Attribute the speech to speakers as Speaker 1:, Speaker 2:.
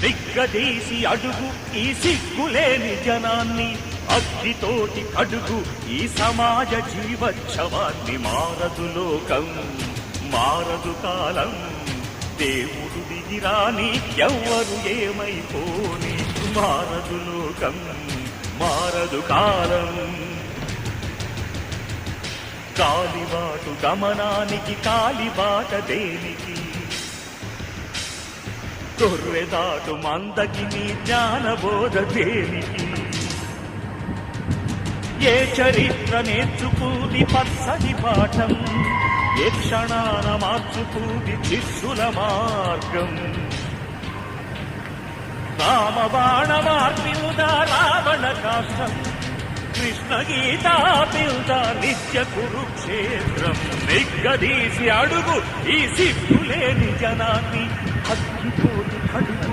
Speaker 1: దిగ్గదీసి అడుగు ఈ సిగ్గులేని జనాన్ని. అగ్నితోటి కడుగు ఈ సమాజ జీవోత్సవాన్ని మారదు లోకం మారదు కాలం. దేవుడు దిగిరాని ఎవ్వరు ఏమైపోని. మారదు లోకం మారదు కాలం. కాలిబాటు గమనానికి కాలిబాట దేనికి? తొర్రెదాటు మందకి నీ జ్ఞానబోధ దేనికి? ఏ చరిత్ర నేర్చుకుంది పచ్చని పాఠం? ఏ క్షణాన మార్చుకుంది శిష్యుల మార్గం? రామబాణ మార్పిల్దా రావణ కాష్టం కృష్ణ గీతా పిల్ద నిత్య కురుక్షేత్రం? నిగ్గదీసి అడుగు ఈ సిగ్గులేని జనాన్ని అగ్గితోటి కడుగు